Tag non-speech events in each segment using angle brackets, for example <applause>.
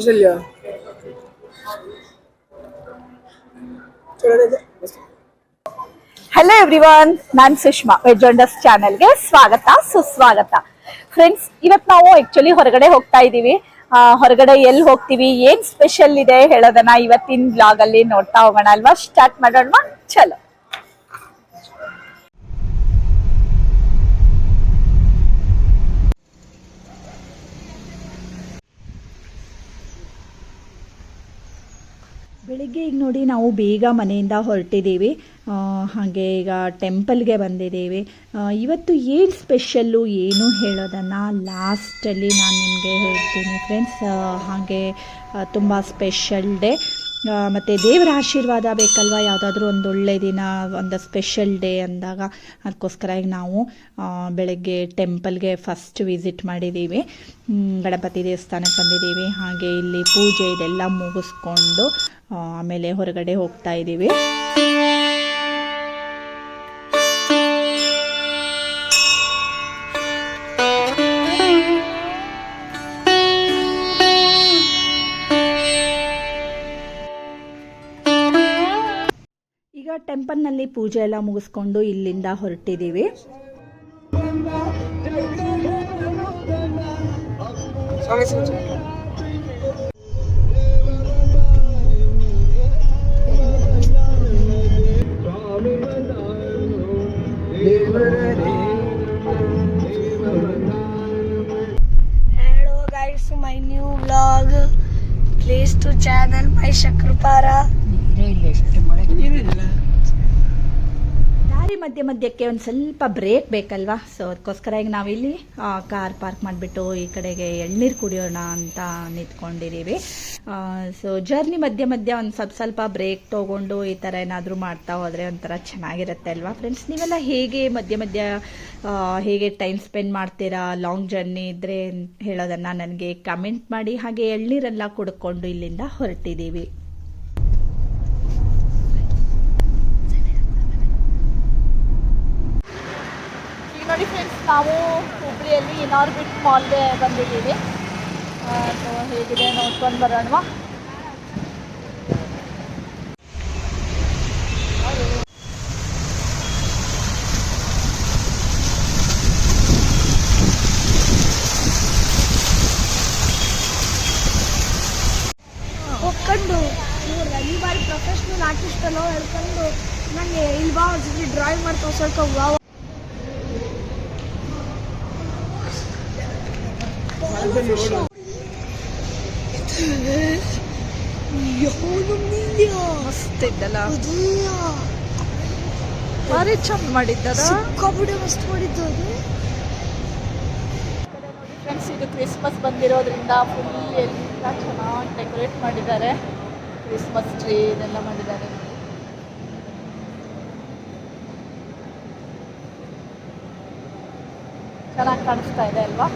Julia. Hello everyone ನಾನ್ Sushma veg ಚಾನೆಲ್ಗೆ ಸ್ವಾಗತ ಸುಸ್ವಾಗತ. ಫ್ರೆಂಡ್ಸ್ ಇವತ್ತು ನಾವು ಆಕ್ಚುಲಿ ಹೊರಗಡೆ ಹೋಗ್ತಾ ಇದೀವಿ ಆ, ಹೊರಗಡೆ ಎಲ್ಲಿ ಹೋಗ್ತೀವಿ ಏನ್ ಸ್ಪೆಷಲ್ ಇದೆ ಹೇಳೋದನ್ನ ಇವತ್ತಿನ ಬ್ಲಾಗ್ ಅಲ್ಲಿ ನೋಡ್ತಾ ಹೋಗೋಣ ಅಲ್ವಾ? ಸ್ಟಾರ್ಟ್ ಮಾಡೋಣ ಚಲೋ. ಬೆಳಿಗ್ಗೆ ಈಗ ನೋಡಿ ನಾವು ಬೇಗ ಮನೆಯಿಂದ ಹೊರಟಿದ್ದೀವಿ. ಹಾಗೆ ಈಗ ಟೆಂಪಲ್ಗೆ ಬಂದಿದ್ದೀವಿ. ಇವತ್ತು ಏನು ಸ್ಪೆಷಲ್ಲು, ಏನು ಹೇಳೋದನ್ನು ಲಾಸ್ಟಲ್ಲಿ ನಾನು ನಿಮಗೆ ಹೇಳ್ತೀನಿ. ಫ್ರೆಂಡ್ಸ್ ಹಾಗೆ ತುಂಬ ಸ್ಪೆಷಲ್ ಡೇ. ಮತ್ತು ದೇವರ ಆಶೀರ್ವಾದ ಬೇಕಲ್ವ? ಯಾವುದಾದ್ರೂ ಒಂದು ಒಳ್ಳೆ ದಿನ, ಒಂದು ಸ್ಪೆಷಲ್ ಡೇ ಅಂದಾಗ ಅದಕ್ಕೋಸ್ಕರ ಈಗ ನಾವು ಬೆಳಗ್ಗೆ ಟೆಂಪಲ್ಗೆ ಫಸ್ಟ್ ವಿಸಿಟ್ ಮಾಡಿದ್ದೀವಿ ಗಣಪತಿ ದೇವಸ್ಥಾನಕ್ಕೆ ಬಂದಿದ್ದೀವಿ ಹಾಗೆ ಇಲ್ಲಿ ಪೂಜೆ ಇದೆಲ್ಲ ಮುಗಿಸ್ಕೊಂಡು ಆಮೇಲೆ ಹೊರಗಡೆ ಹೋಗ್ತಾ ಇದ್ದೀವಿ ಟೆಂಪಲ್ನಲ್ಲಿ ಪೂಜೆ ಎಲ್ಲ ಮುಗಿಸ್ಕೊಂಡು ಇಲ್ಲಿಂದ ಹೊರಟಿದ್ದೀವಿ. ಸಾಂಗ್ ಇಸ್ ಹೇಳೋ guys my new blog please to channel my ಶಕೃಪಾರ ನೀರೇ ಲಸ್ಟ್ ಮಧ್ಯ ಮಧ್ಯಕ್ಕೆ ಒಂದು ಸ್ವಲ್ಪ ಬ್ರೇಕ್ ಬೇಕಲ್ವಾ? ಸೊ ಅದಕ್ಕೋಸ್ಕರ ಈಗ ನಾವಿಲ್ಲಿ ಕಾರ್ ಪಾರ್ಕ್ ಮಾಡಿಬಿಟ್ಟು ಈ ಕಡೆಗೆ ಎಳ್ನೀರು ಕುಡಿಯೋಣ ಅಂತ ನಿಂತ್ಕೊಂಡಿದ್ದೀವಿ ಸೊ ಜರ್ನಿ ಮಧ್ಯ ಮಧ್ಯ ಒಂದು ಸ್ವಲ್ಪ ಸ್ವಲ್ಪ ಬ್ರೇಕ್ ತೊಗೊಂಡು ಈ ಥರ ಏನಾದರೂ ಮಾಡ್ತಾ ಹೋದರೆ ಒಂಥರ ಚೆನ್ನಾಗಿರುತ್ತೆ ಅಲ್ವಾ ಫ್ರೆಂಡ್ಸ್ ನೀವೆಲ್ಲ ಹೇಗೆ ಮಧ್ಯ ಮಧ್ಯ ಹೇಗೆ ಟೈಮ್ ಸ್ಪೆಂಡ್ ಮಾಡ್ತೀರಾ? ಲಾಂಗ್ ಜರ್ನಿ ಇದ್ದರೆ ಹೇಳೋದನ್ನು ನನಗೆ ಕಮೆಂಟ್ ಮಾಡಿ. ಹಾಗೆ ಎಳ್ನೀರೆಲ್ಲ ಕುಡ್ಕೊಂಡು ಇಲ್ಲಿಂದ ಹೊರಟಿದ್ದೀವಿ ಈಗ ನೋಡಿ ಫ್ರೆಂಡ್ಸ್ ನಾವು ಹುಬ್ಳಿಯಲ್ಲಿ ಇನಾರ್ಬಿಟ್ ಮಾಲ್ಗೆ ಬಂದಿದ್ದೀವಿ. ಹೇಗಿದೆ ನೋಡ್ಕೊಂಡು ಬರೋಣವಾ. ಹೋಗ್ಕೊಂಡು ಇವ್ರು ಈ ಬಾರಿ ಪ್ರೊಫೆಷ್ನಲ್ ಆರ್ಟಿಸ್ಟ್ ಅಲ್ಲೋ ಹೇಳ್ಕೊಂಡು ನನಗೆ ಇಲ್ವಾ ಒಂದ್ಸತಿ ಡ್ರಾಯಿಂಗ್ ಮಾಡಿ ತೋರ್ಸೋಕೆ ಇದ್ದಲ್ಲ ಭಾರಿ ಚಂದ ಮಾಡಿದ್ದಾರ? ಸಿಕ್ಕಾಬಿಡೆ ಮಸ್ತ್ ಮಾಡಿದ್ದು ಅದು ಫ್ರೆಂಡ್ಸ್ ಇದು ಕ್ರಿಸ್ಮಸ್ ಬಂದಿರೋದ್ರಿಂದ ಫುಲ್ ಎಲ್ಲ ಚೆನ್ನಾಗಿ ಡೆಕೋರೇಟ್ ಮಾಡಿದ್ದಾರೆ. ಕ್ರಿಸ್ಮಸ್ ಟ್ರೀ ಇದೆಲ್ಲ ಮಾಡಿದ್ದಾರೆ. ಚೆನ್ನಾಗಿ ಕಾಣಿಸ್ತಾ ಇದೆ ಅಲ್ವಾ?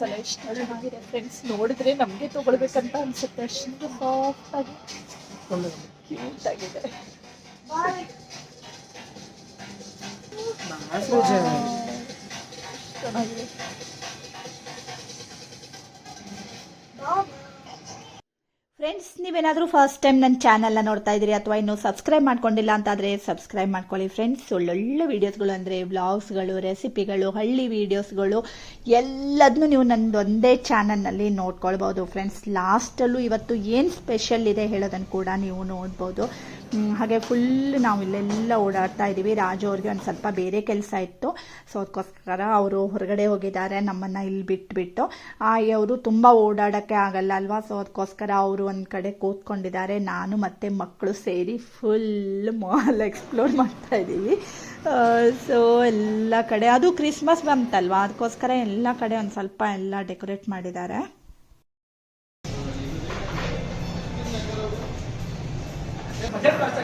ಅನ್ಸಲ್ಲ ಎಷ್ಟು ಚೆನ್ನಾಗಿದೆ ಫ್ರೆಂಡ್ಸ್ ನೋಡಿದ್ರೆ ನಮಗೆ ತಗೊಳ್ಬೇಕಂತ ಅನ್ಸುತ್ತೆ. ಅಷ್ಟು ಸಾಫ್ಟ್ ಆಗಿ ಕ್ಯೂಟ್ ಆಗಿದೆ. ಚೆನ್ನಾಗಿದೆ. ಫ್ರೆಂಡ್ಸ್ ನೀವೇನಾದರೂ ಫಸ್ಟ್ ಟೈಮ್ ನನ್ನ ಚಾನಲ್ನ ನೋಡ್ತಾ ಇದ್ದೀರಿ ಅಥವಾ ಇನ್ನೂ ಸಬ್ಸ್ಕ್ರೈಬ್ ಮಾಡ್ಕೊಂಡಿಲ್ಲ ಅಂತಾದರೆ ಸಬ್ಸ್ಕ್ರೈಬ್ ಮಾಡ್ಕೊಳ್ಳಿ ಫ್ರೆಂಡ್ಸ್ ಒಳ್ಳೊಳ್ಳೆ ವೀಡಿಯೋಸ್ಗಳು ಅಂದರೆ ವ್ಲಾಗ್ಸ್ಗಳು ರೆಸಿಪಿಗಳು ಹಳ್ಳಿ ವೀಡಿಯೋಸ್ಗಳು ಎಲ್ಲದನ್ನೂ ನೀವು ನಂದು ಒಂದೇ ಚಾನಲ್ನಲ್ಲಿ ನೋಡ್ಕೊಳ್ಬೋದು ಫ್ರೆಂಡ್ಸ್ ಲಾಸ್ಟಲ್ಲೂ ಇವತ್ತು ಏನು ಸ್ಪೆಷಲ್ ಇದೆ ಹೇಳೋದನ್ನು ಕೂಡ ನೀವು ನೋಡ್ಬೋದು. ಹಾಗೆ ಫುಲ್ ನಾವು ಇಲ್ಲೆಲ್ಲ ಓಡಾಡ್ತಾ ಇದ್ದೀವಿ. ರಾಜು ಅವ್ರಿಗೆ ಒಂದು ಸ್ವಲ್ಪ ಬೇರೆ ಕೆಲಸ ಇತ್ತು. ಸೊ ಅದಕ್ಕೋಸ್ಕರ ಅವರು ಹೊರಗಡೆ ಹೋಗಿದ್ದಾರೆ. ನಮ್ಮನ್ನು ಇಲ್ಲಿ ಬಿಟ್ಬಿಟ್ಟು. ಅವರು ತುಂಬ ಓಡಾಡೋಕ್ಕೆ ಆಗಲ್ಲ ಅಲ್ವಾ? ಸೊ ಅದಕ್ಕೋಸ್ಕರ ಅವರು ಒಂದು ಕಡೆ ಕೂತ್ಕೊಂಡಿದ್ದಾರೆ. ನಾನು ಮತ್ತು ಮಕ್ಕಳು ಸೇರಿ ಫುಲ್ ಮಾಲ್ ಎಕ್ಸ್ಪ್ಲೋರ್ ಮಾಡ್ತಾ ಇದ್ದೀವಿ. ಸೊ ಎಲ್ಲ ಕಡೆ. ಅದು ಕ್ರಿಸ್ಮಸ್ ಬಂತಲ್ವಾ? ಅದಕ್ಕೋಸ್ಕರ ಎಲ್ಲ ಕಡೆ ಒಂದು ಸ್ವಲ್ಪ ಎಲ್ಲ ಡೆಕೋರೇಟ್ ಮಾಡಿದ್ದಾರೆ.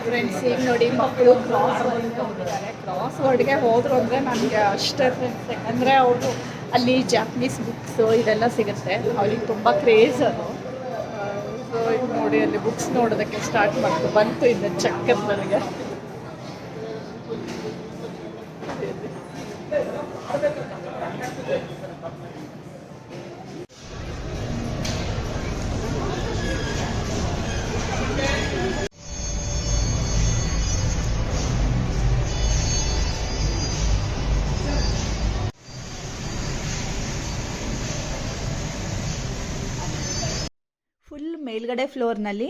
ಫ್ರೆಂಡ್ಸ್ ಈಗ ನೋಡಿ ಮಕ್ಕಳು ಕ್ರಾಸ್ ವರ್ಡ್ಗೆ ಕ್ರಾಸ್ ವರ್ಡ್ಗೆ ಹೋದ್ರು ಅಂದರೆ ನನಗೆ ಅಷ್ಟೇ ಫ್ರೆಂಡ್ಸ್ ಯಾಕಂದರೆ ಅವರು ಅಲ್ಲಿ ಜಾಪನೀಸ್ ಬುಕ್ಸು ಇದೆಲ್ಲ ಸಿಗುತ್ತೆ. ಅವ್ರಿಗೆ ತುಂಬ ಕ್ರೇಜ್ ಅದು. ಸೊ ನೋಡಿ ಅಲ್ಲಿ ಬುಕ್ಸ್ ನೋಡೋದಕ್ಕೆ ಸ್ಟಾರ್ಟ್ ಮಾಡ್ತು. ಬಂತು ಇನ್ನು ಚಕ್ಕ ನನಗೆ. ಫುಲ್ ಮೇಲ್ಗಡೆ ಫ್ಲೋರ್ನಲ್ಲಿ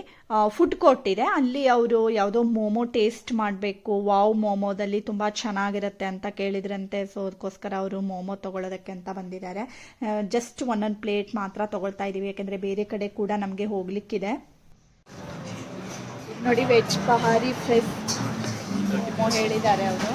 ಫುಡ್ ಕೋರ್ಟ್ ಇದೆ. ಅಲ್ಲಿ ಅವರು ಯಾವುದೋ ಮೋಮೋ ಟೇಸ್ಟ್ ಮಾಡಬೇಕು ವಾವ್ ಮೋಮೋದಲ್ಲಿ ತುಂಬ ಚೆನ್ನಾಗಿರುತ್ತೆ ಅಂತ ಕೇಳಿದ್ರಂತೆ. ಸೊ ಅದಕ್ಕೋಸ್ಕರ ಅವರು ಮೋಮೋ ತಗೊಳ್ಳೋದಕ್ಕೆ ಅಂತ ಬಂದಿದ್ದಾರೆ. ಜಸ್ಟ್ ಒಂದೊಂದು ಪ್ಲೇಟ್ ಮಾತ್ರ ತಗೊಳ್ತಾ ಇದ್ದೀವಿ ಯಾಕೆಂದರೆ ಬೇರೆ ಕಡೆ ಕೂಡ ನಮಗೆ ಹೋಗ್ಲಿಕ್ಕಿದೆ. ನೋಡಿ ವೆಜ್ ಪಹಾರಿ ಫ್ರೆಶ್ ಹೇಳಿದ್ದಾರೆ ಅವರು.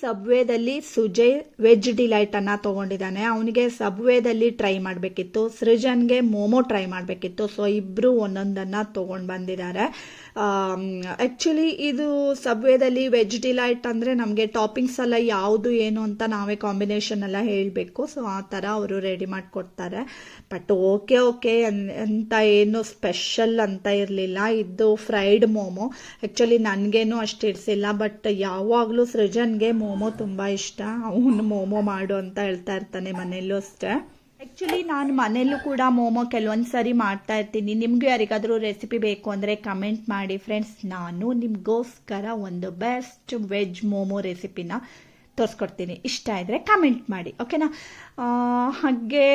ಸಬ್ವೇದಲ್ಲಿ ಸುಜಯ್ ವೆಜ್ ಡಿಲೈಟ್ ಅನ್ನ ತಗೊಂಡಿದ್ದಾನೆ. ಅವನಿಗೆ ಸಬ್ವೇದಲ್ಲಿ ಟ್ರೈ ಮಾಡಬೇಕಿತ್ತು. ಸೃಜನ್ಗೆ ಮೋಮೋ ಟ್ರೈ ಮಾಡಬೇಕಿತ್ತು. ಸೊ, ಇಬ್ರು ಒಂದೊಂದನ್ನ ತಗೊಂಡು ಬಂದಿದ್ದಾರೆ. ಆ್ಯಕ್ಚುಲಿ ಇದು ಸಬ್ವೇದಲ್ಲಿ ವೆಜ್ ಡಿಲೈಟ್ ಅಂದರೆ ನಮಗೆ ಟಾಪಿಂಗ್ಸ್ ಎಲ್ಲ ಯಾವುದು ಏನು ಅಂತ ನಾವೇ ಕಾಂಬಿನೇಷನ್ ಎಲ್ಲ ಹೇಳಬೇಕು. ಸೊ ಆ ಥರ ಅವರು ರೆಡಿ ಮಾಡಿಕೊಡ್ತಾರೆ. ಬಟ್ ಓಕೆ ಓಕೆ ಅಂತ ಏನು ಸ್ಪೆಷಲ್ ಅಂತ ಇರಲಿಲ್ಲ. ಇದು ಫ್ರೈಡ್ ಮೋಮೋ ಆ್ಯಕ್ಚುಲಿ ನನಗೇನು ಅಷ್ಟು ಇಡಿಸಿಲ್ಲ ಬಟ್ ಯಾವಾಗಲೂ ಸೃಜನ್ಗೆ ಮೋಮೋ ತುಂಬ ಇಷ್ಟ. ಅವನು ಮೋಮೋ ಮಾಡು ಅಂತ ಹೇಳ್ತಾ ಇರ್ತಾನೆ ಮನೆಯಲ್ಲೂ ಅಷ್ಟೇ. ಆ್ಯಕ್ಚುಲಿ ನಾನು ಮನೆಯಲ್ಲೂ ಕೂಡ ಮೋಮೋ ಕೆಲವೊಂದು ಸರಿ ಮಾಡ್ತಾ ಇರ್ತೀನಿ. ನಿಮಗೆ ಯಾರಿಗಾದರೂ ರೆಸಿಪಿ ಬೇಕು ಅಂದರೆ ಕಮೆಂಟ್ ಮಾಡಿ. ಫ್ರೆಂಡ್ಸ್ ನಾನು ನಿಮಗೋಸ್ಕರ ಒಂದು ಬೆಸ್ಟ್ ವೆಜ್ ಮೋಮೋ ರೆಸಿಪಿನ ತೋರಿಸ್ಕೊಡ್ತೀನಿ. ಇಷ್ಟ ಇದ್ದರೆ ಕಮೆಂಟ್ ಮಾಡಿ ಓಕೆನಾ ಹಾಗೆ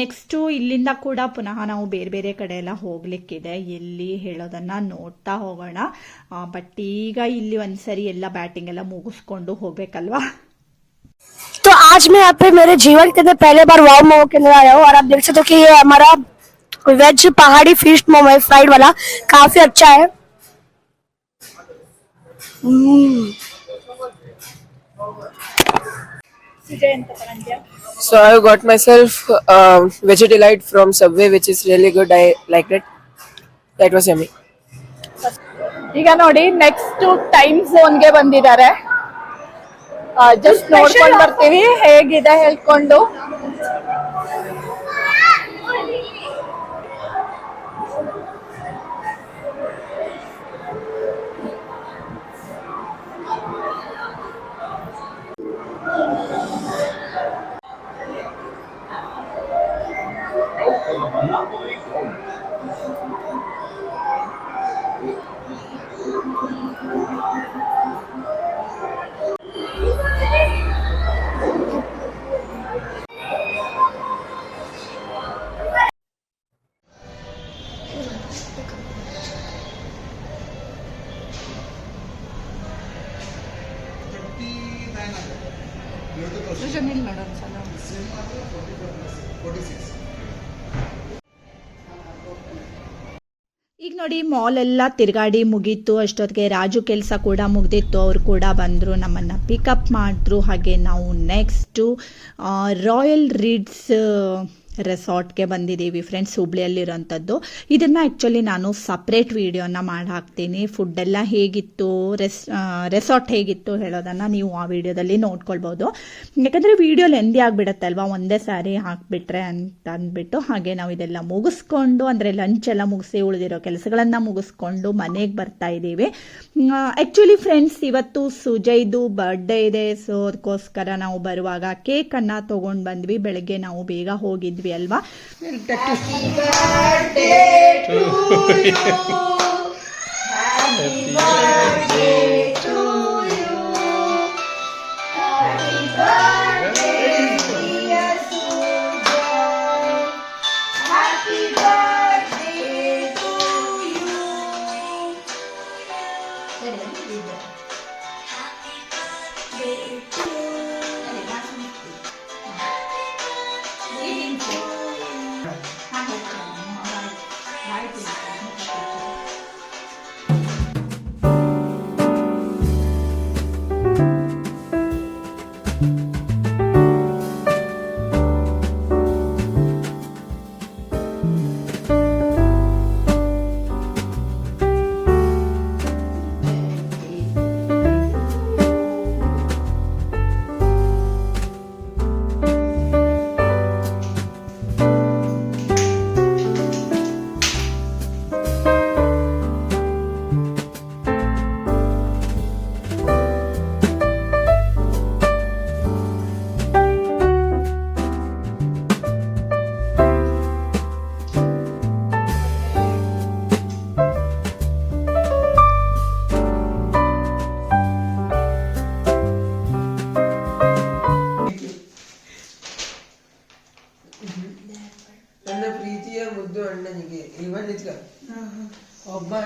ನೆಕ್ಸ್ಟು ಇಲ್ಲಿಂದ ಕೂಡ ಪುನಃ ನಾವು ಬೇರೆ ಬೇರೆ ಕಡೆ ಎಲ್ಲ ಹೋಗ್ಲಿಕ್ಕಿದೆ. ಎಲ್ಲಿ ಹೇಳೋದನ್ನು ನೋಡ್ತಾ ಹೋಗೋಣ. ಬಟ್ ಈಗ ಇಲ್ಲಿ ಒಂದು ಸರಿ ಎಲ್ಲ ಬ್ಯಾಟಿಂಗ್ ಎಲ್ಲ ಮುಗಿಸ್ಕೊಂಡು ಹೋಗ್ಬೇಕಲ್ವಾ? तो आज मैं यहाँ पे मेरे जीवन के अंदर पहले बार वाव मोमो के अंदर आया हूँ और आप देख सकते हो कि ये हमारा वेज पहाड़ी फिश मोमो है फ्राइड वाला काफी अच्छा है हम्म, So I got myself um, Vegetalite from Subway, which is really good. I liked it. That was yummy. ಈಗ ನೋಡಿ ನೆಕ್ಸ್ಟ್ ಟೈಮ್ ಝೋನ್ಗೆ ಬಂದಿದ್ದಾರೆ ಜಸ್ಟ್ ನೋಡ್ಕೊಂಡು ಬರ್ತೀವಿ ಹೇಗಿದೆ ಹೇಳ್ಕೊಂಡು ಈಗ ನೋಡಿ ಮಾಲ್ ಎಲ್ಲ ತಿರುಗಾಡಿ ಮುಗೀತು. ಅಷ್ಟೊತ್ತಿಗೆ ರಾಜು ಕೆಲಸ ಕೂಡ ಮುಗ್ದಿತ್ತು. ಅವ್ರು ಕೂಡ ಬಂದರು, ನಮ್ಮನ್ನು ಪಿಕಪ್ ಮಾಡಿದ್ರು. ಹಾಗೆ ನಾವು ನೆಕ್ಸ್ಟು ರಾಯಲ್ ರೀಡ್ಸ್ ರೆಸಾರ್ಟ್ಗೆ ಬಂದಿದ್ದೀವಿ ಫ್ರೆಂಡ್ಸ್ ಹುಬ್ಳಿಯಲ್ಲಿರೋಂಥದ್ದು ಇದನ್ನು ಆ್ಯಕ್ಚುಲಿ ನಾನು ಸಪ್ರೇಟ್ ವೀಡಿಯೋನ ಮಾಡಿ ಹಾಕ್ತೀನಿ ಫುಡ್ಡೆಲ್ಲ ಹೇಗಿತ್ತು, ರೆಸ್ ರೆಸಾರ್ಟ್ ಹೇಗಿತ್ತು ಹೇಳೋದನ್ನು ನೀವು ಆ ವಿಡಿಯೋದಲ್ಲಿ ನೋಡ್ಕೊಳ್ಬೋದು. ಯಾಕಂದರೆ ವಿಡಿಯೋ ಲೆಂದಿ ಆಗಿಬಿಡುತ್ತೆ ಅಲ್ವಾ ಒಂದೇ ಸಾರಿ ಹಾಕ್ಬಿಟ್ರೆ ಅಂತ ಅಂದ್ಬಿಟ್ಟು ಹಾಗೆ ನಾವು ಇದೆಲ್ಲ ಮುಗಿಸ್ಕೊಂಡು, ಅಂದರೆ ಲಂಚ್ ಎಲ್ಲ ಮುಗಿಸಿ ಉಳಿದಿರೋ ಕೆಲಸಗಳನ್ನು ಮುಗಿಸ್ಕೊಂಡು ಮನೆಗೆ ಬರ್ತಾ ಇದ್ದೀವಿ. ಆ್ಯಕ್ಚುಲಿ ಫ್ರೆಂಡ್ಸ್ ಇವತ್ತು ಸುಜಯ್ದು ಬರ್ಡೇ ಇದೆ. ಸೊ ಅದಕ್ಕೋಸ್ಕರ ನಾವು ಬರುವಾಗ ಕೇಕನ್ನು ತೊಗೊಂಡು ಬಂದ್ವಿ. ಬೆಳಗ್ಗೆ ನಾವು ಬೇಗ ಹೋಗಿದ್ವಿ. ಅಲ್ವಾ ನನ್ನ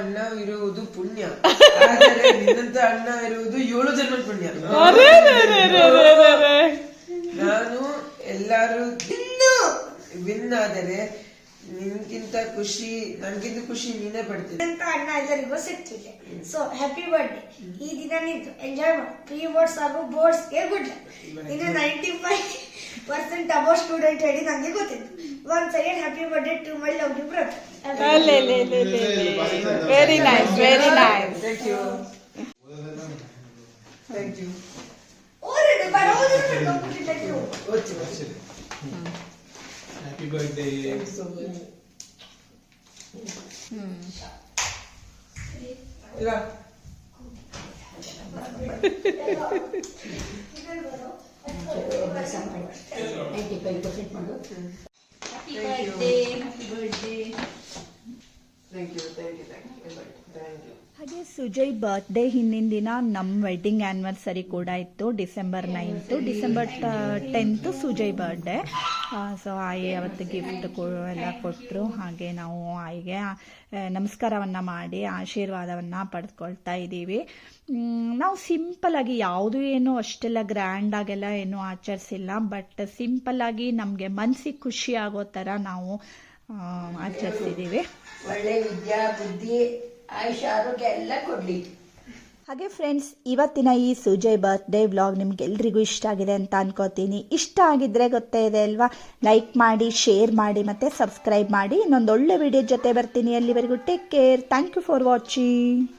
ಅಣ್ಣ ಇರುವುದು ಪುಣ್ಯ. ಆದರೆ ನಿನ್ನಂತ ಅಣ್ಣ ಇರುವುದು ಏಳು ಜನ್ಮದ ಪುಣ್ಯ. ನಾನು ಎಲ್ಲಾರು ವಿನ್ ಆದರೆ ನಿನ್ಗಿಂತ ಖುಷಿ ನನ್ಗಿಂತ ಖುಷಿ ನೀನೇ ಪಡ್ತೀನಿ. ಅಂತ ಅಣ್ಣ ಎಲ್ಲರಿಗೂ ಸಿಗ್ತಿದೆ. ಸೊ ಹ್ಯಾಪಿ ಬರ್ಡೇ ಈ ದಿನ ನಿಂತು ಎಂಜಾಯ್ ಮಾಡಿ. ಪ್ರೀ ಬೋರ್ಡ್ಸ್ ಹಾಗೂ ಬೋರ್ಡ್ಸ್ಗೆ ಗುಡ್ ಇನ್ನು ninety five percent above student ಹೇಳಿ ನನಗೆ ಗೊತ್ತಿತ್ತು one second happy birthday to my lovely brother Very nice, very nice. Thank you. Thank you. Happy birthday. Thank you so much. Hmm. Yeah. <laughs> Thank you. Thank you. Sujay birthday ಹಿಂದಿನ ದಿನ ನಮ್ಮ wedding anniversary ಕೂಡ ಇತ್ತು December ninth December tenth Sujay birthday so ಆಯಿ ಅವತ್ತು gift ಎಲ್ಲ ಕೊಟ್ಟರು ಹಾಗೆ ನಾವು ಆಯಿಗೆ ನಮಸ್ಕಾರವನ್ನು ಮಾಡಿ, ಆಶೀರ್ವಾದವನ್ನು ಪಡೆದುಕೊಳ್ತಾ ಇದ್ದೀವಿ. ನಾವು ಸಿಂಪಲ್ಲಾಗಿ ಯಾವುದು ಏನು ಅಷ್ಟೆಲ್ಲ ಗ್ರ್ಯಾಂಡಾಗೆಲ್ಲ ಏನು ಆಚರಿಸಿಲ್ಲ. ಬಟ್ ಸಿಂಪಲ್ಲಾಗಿ ನಮಗೆ ಮನಸ್ಸಿಗೆ ಖುಷಿ ಆಗೋ ಥರ ನಾವು ಆಚರಿಸಿದ್ದೀವಿ. ಒಳ್ಳೆ ವಿದ್ಯಾ, ಬುದ್ಧಿ. ಆಯುಷ ಆರೋಗ್ಯ ಎಲ್ಲ ಕೊಡ್ಲಿ. ಹಾಗೆ ಫ್ರೆಂಡ್ಸ್ ಇವತ್ತಿನ ಈ ಸುಜಯ್ ಬರ್ತ್ಡೇ ವ್ಲಾಗ್ ನಿಮ್ಗೆಲ್ರಿಗೂ ಇಷ್ಟ ಆಗಿದೆ ಅಂತ ಅನ್ಕೋತೀನಿ. ಇಷ್ಟ ಆಗಿದ್ರೆ ಗೊತ್ತೇ ಇದೆ ಅಲ್ವಾ? ಲೈಕ್ ಮಾಡಿ ಶೇರ್ ಮಾಡಿ ಮತ್ತು ಸಬ್ಸ್ಕ್ರೈಬ್ ಮಾಡಿ. ಇನ್ನೊಂದು ಒಳ್ಳೆ ವಿಡಿಯೋ ಜೊತೆ ಬರ್ತೀನಿ. ಅಲ್ಲಿವರೆಗೂ take care thank you for watching